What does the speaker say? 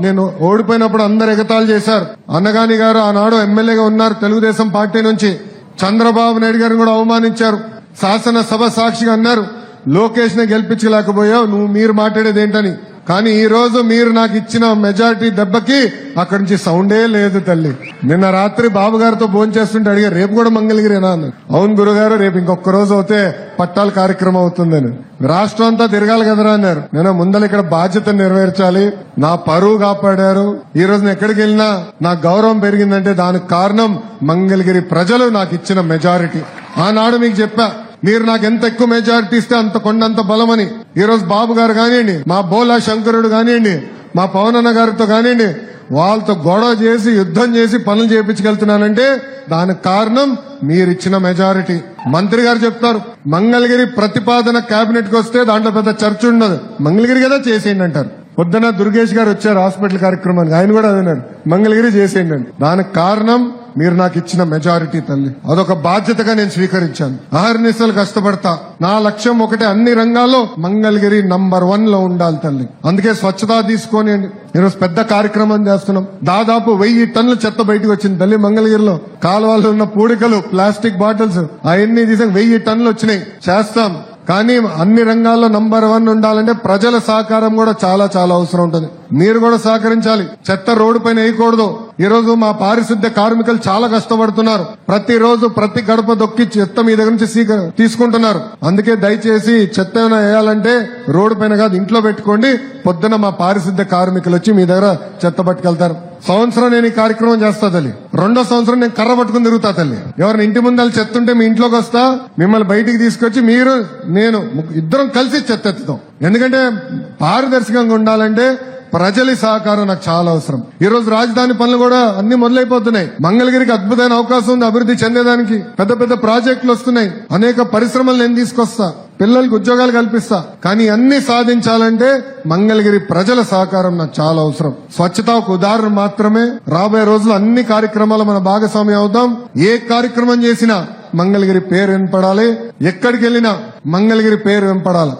నేను ఓడిపోయినప్పుడు అందరు ఎగతాళి చేశారు. అన్నగాని గారు ఆనాడు ఎమ్మెల్యేగా ఉన్నారు తెలుగుదేశం పార్టీ నుంచి. చంద్రబాబు నాయుడు గారిని కూడా అవమానించారు. శాసనసభ సాక్షిగా అన్నారు లోకేష్ని గెలిపించలేకపోయావు నువ్వు మీరు మాట్లాడేది ఏంటని. కానీ ఈ రోజు మీరు నాకు ఇచ్చిన మెజారిటీ దెబ్బకి అక్కడి నుంచి సౌండే లేదు తల్లి. నిన్న రాత్రి బాబు గారితో భోజనం చేస్తుంటే అడిగారు రేపు కూడా మంగళగిరేనా అన్నారు. అవును గురుగారు రేపు ఇంకొక రోజు అవుతే పట్టాల కార్యక్రమం అవుతుందని. రాష్ట్రం అంతా తిరగాలి కదరా అన్నారు. నేను ముందర ఇక్కడ బాధ్యత నెరవేర్చాలి. నా పరువు కాపాడారు. ఈ రోజు నేను ఎక్కడికి వెళ్ళినా నా గౌరవం పెరిగిందంటే దానికి కారణం మంగళగిరి ప్రజలు నాకు ఇచ్చిన మెజారిటీ. ఆనాడు మీకు చెప్పా మీరు నాకు ఎంత ఎక్కువ మెజారిటీ ఇస్తే అంత కొండంత బలమని. ఈరోజు బాబు గారు కానివ్వండి మా బోలా శంకరుడు కానివ్వండి మా పవనన్న గారితో కానివ్వండి వాళ్ళతో గొడవ చేసి యుద్ధం చేసి పనులు చేయించగలుగుతున్నానంటే దానికి కారణం మీరిచ్చిన మెజారిటీ మంత్రి గారు చెప్తారు మంగళగిరి ప్రతిపాదన కేబినెట్కి వస్తే దాంట్లో పెద్ద చర్చ ఉండదు. మంగళగిరి కదా చేసేయండి అంటారు. పొద్దున దుర్గేష్ గారు వచ్చారు హాస్పిటల్ కార్యక్రమానికి ఆయన కూడా అదన్నారు మంగళగిరి చేసేయండి దానికి కారణం మీరు నాకు ఇచ్చిన మెజారిటీ తల్లి. అదొక బాధ్యతగా నేను స్వీకరించాను. అహర్నిశలు కష్టపడతా. నా లక్ష్యం ఒకటే అన్ని రంగాల్లో మంగళగిరి నంబర్ వన్లో ఉండాలి తల్లి. అందుకే స్వచ్ఛత తీసుకొని ఈరోజు పెద్ద కార్యక్రమం చేస్తున్నాం. దాదాపు వెయ్యి టన్నుల చెత్త బయటకు వచ్చింది తల్లి మంగళగిరిలో. కాలువల్లో ఉన్న పూడికలు ప్లాస్టిక్ బాటిల్స్ అవన్నీ తీసాం వెయ్యి టన్నులు వచ్చినాయి. చేస్తాం. కానీ అన్ని రంగాల్లో నంబర్ వన్ ఉండాలంటే ప్రజల సహకారం కూడా చాలా చాలా అవసరం ఉంటుంది. మీరు కూడా సహకరించాలి. చెత్త రోడ్డు పైన వేయకూడదు. ఈ రోజు మా పారిశుద్ధ్య కార్మికులు చాలా కష్టపడుతున్నారు. ప్రతిరోజు ప్రతి గడప దొక్కి చెత్త మీ దగ్గర నుంచి తీసుకుంటున్నారు. అందుకే దయచేసి చెత్త ఏమైనా వేయాలంటే రోడ్డు పైన కాదు ఇంట్లో పెట్టుకోండి. పొద్దున మా పారిశుద్ధ్య కార్మికులు వచ్చి మీ దగ్గర చెత్త పట్టుకెళ్తారు. సంవత్సరం నేను ఈ కార్యక్రమం చేస్తా తల్లి. రెండో సంవత్సరం నేను కర్ర పట్టుకుని తిరుగుతా తల్లి. ఎవరిని ఇంటి ముందు చెత్తుంటే మీ ఇంట్లోకి వస్తా మిమ్మల్ని బయటికి తీసుకొచ్చి మీరు నేను ఇద్దరం కలిసి చెత్త ఎత్తుతాం. ఎందుకంటే పారదర్శకంగా ఉండాలంటే ప్రజల సహకారం నాకు చాలా అవసరం. ఈ రోజు రాజధాని పనులు కూడా అన్ని మొదలైపోతున్నాయి. మంగళగిరికి అద్భుతమైన అవకాశం ఉంది అభివృద్ధి చెందేదానికి పెద్ద పెద్ద ప్రాజెక్టులు వస్తున్నాయి. అనేక పరిశ్రమలు నేను తీసుకొస్తా. పిల్లలకు ఉద్యోగాలు కల్పిస్తా. కానీ అన్ని సాధించాలంటే మంగళగిరి ప్రజల సహకారం నాకు చాలా అవసరం. స్వచ్ఛత ఒక ఉదాహరణ మాత్రమే. రాబోయే రోజులు అన్ని కార్యక్రమాలు మన భాగస్వామి అవుతాం. ఏ కార్యక్రమం చేసినా మంగళగిరి పేరు వినపడాలి. ఎక్కడికి వెళ్ళినా మంగళగిరి పేరు వినపడాలి.